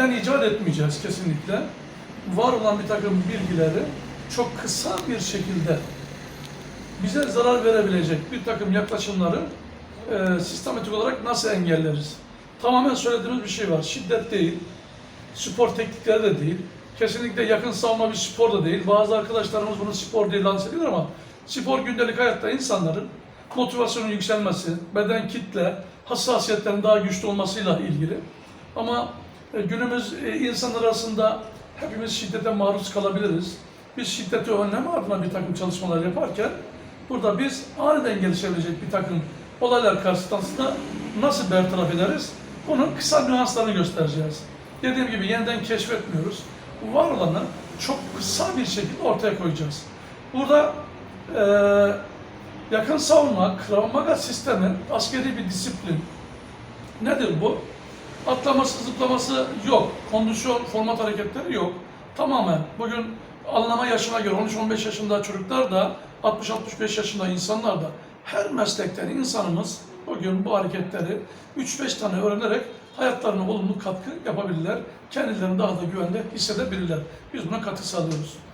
yeniden icat etmeyeceğiz kesinlikle. Var olan bir takım bilgileri çok kısa bir şekilde bize zarar verebilecek bir takım yaklaşımları e, sistematik olarak nasıl engelleriz? Tamamen söylediğimiz bir şey var. Şiddet değil, spor teknikleri de değil, kesinlikle yakın savunma bir spor da değil. Bazı arkadaşlarımız bunu spor diye lanse ediyor ama spor gündelik hayatta insanların motivasyonun yükselmesi, beden kitle, hassasiyetlerin daha güçlü olmasıyla ilgili. Ama günümüz e, insanlar arasında hepimiz şiddete maruz kalabiliriz. Biz şiddeti önleme adına bir takım çalışmalar yaparken burada biz aniden gelişebilecek bir takım olaylar karşısında nasıl bertaraf ederiz? Bunun kısa nüanslarını göstereceğiz. Dediğim gibi yeniden keşfetmiyoruz. Var olanı çok kısa bir şekilde ortaya koyacağız. Burada eee yakın savunma, Krav Maga sistemi askeri bir disiplin. Nedir bu? Atlaması, zıplaması yok. Kondisyon, format hareketleri yok. Tamamen bugün anlama yaşına göre 13-15 yaşında çocuklar da 60-65 yaşında insanlar da her meslekten insanımız bugün bu hareketleri 3-5 tane öğrenerek hayatlarına olumlu katkı yapabilirler. Kendilerini daha da güvende hissedebilirler. Biz buna katkı sağlıyoruz.